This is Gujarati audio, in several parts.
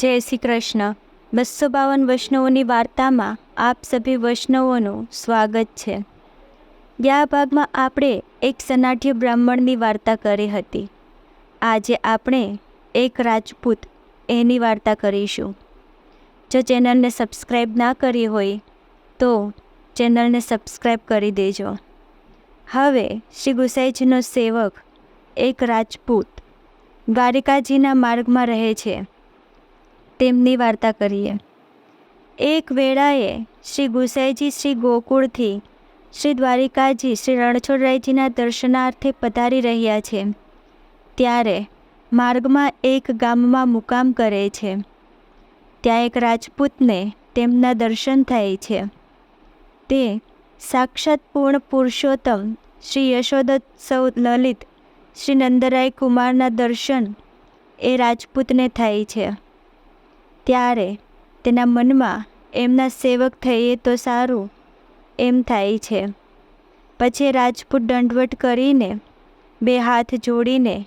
જય શ્રી કૃષ્ણ. બસો બાવન વૈષ્ણવોની વાર્તામાં આપ સભી વૈષ્ણવોનું સ્વાગત છે. ગયા ભાગમાં આપણે એક સનાઠ્ય બ્રાહ્મણની વાર્તા કરી હતી. આજે આપણે એક રાજપૂત એની વાર્તા કરીશું. જો ચેનલને સબસ્ક્રાઈબ ના કરી હોય, તો ચેનલને સબસ્ક્રાઈબ કરી દેજો. હવે શ્રી ગુસાઈજીનો સેવક એક રાજપૂત દ્વારિકાજીના માર્ગમાં રહે છે. તેમની વાર્તા કરીએ. એક વેળાએ શ્રી ગુસાઈજી શ્રી ગોકુળથી શ્રી દ્વારિકાજી શ્રી રણછોડરાયજીના દર્શનાર્થે પધારી રહ્યા છે. ત્યારે માર્ગમાં એક ગામમાં મુકામ કરે છે. ત્યાં એક રાજપૂતને તેમના દર્શન થાય છે. તે સાક્ષાત પૂર્ણ પુરુષોત્તમ શ્રી યશોદોત્સવ લલિત શ્રી નંદરાય કુમારના દર્શન એ રાજપૂતને થાય છે. ત્યારે તેના મનમાં એમના સેવક થઈએ તો સારું, એમ થાય છે. પછી રાજપૂત દંડવટ કરીને બે હાથ જોડીને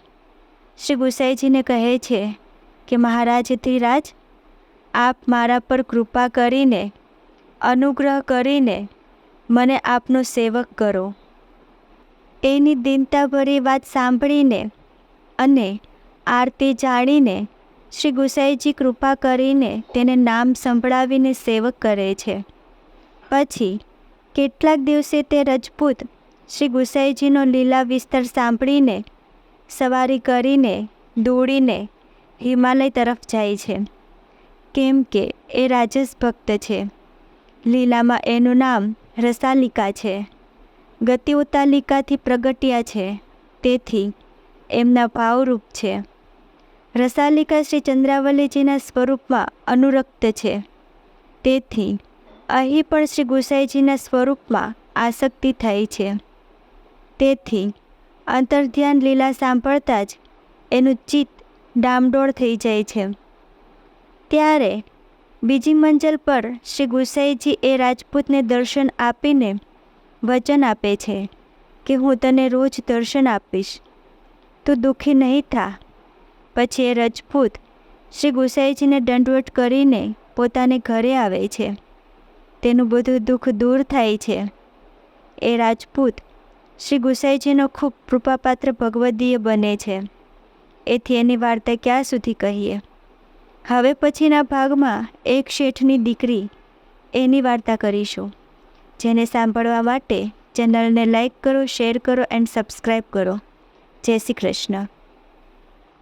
શ્રી ગુસાઈજીને કહે છે કે, મહારાજ ધીરાજ, આપ મારા પર કૃપા કરીને, અનુગ્રહ કરીને મને આપનો સેવક કરો. એની દિનતાભરી વાત સાંભળીને અને આરતી જાણીને શ્રી ગુસાઈજી કૃપા કરીને તેને નામ સંભળાવીને સેવક કરે છે. પછી, કેટલાક દિવસે તે રજપૂત શ્રી ગુસાઈજીનો લીલા વિસ્તાર સાંભળીને સવારી કરીને દોડીને હિમાલય તરફ જાય છે. કેમ કે એ રાજસ ભક્ત છે. લીલામાં એનું નામ રસાલિકા છે. ગતિ ઉતાલિકાથી પ્રગટ્યા છે. તેથી, એમના ભાવરૂપ છે. રસાલિકા શ્રી ચંદ્રાવલીજીના સ્વરૂપમાં અનુરક્ત છે. તેથી, અહીં પણ શ્રી ગુસાઈજીના સ્વરૂપમાં આસક્તિ થાય છે. તેથી, અંતર્ધ્યાન લીલા સાંભળતા જ એનું ચિત્ત ડામડોળ થઈ જાય છે. ત્યારે, બીજી મંજલ પર શ્રી ગુસાઈજી એ રાજપૂતને દર્શન આપીને વચન આપે છે કે હું તને રોજ દર્શન આપીશ. તું દુઃખી નહીં થા. પછી એ રજપૂત શ્રી ગુસાઈજીને દંડવટ કરીને પોતાને ઘરે આવે છે. તેનું બધું દુઃખ દૂર થાય છે. એ રાજપૂત શ્રી ગુસાઈજીનો ખૂબ કૃપાપાત્ર ભગવદીય બને છે. એથી એની વાર્તા ક્યાં સુધી કહીએ? હવે પછીના ભાગમાં એક શેઠની દીકરી એની વાર્તા કરીશું. જેને સાંભળવા માટે ચેનલને લાઈક કરો, શેર કરો, એન્ડ સબસ્ક્રાઈબ કરો. જય શ્રી કૃષ્ણ.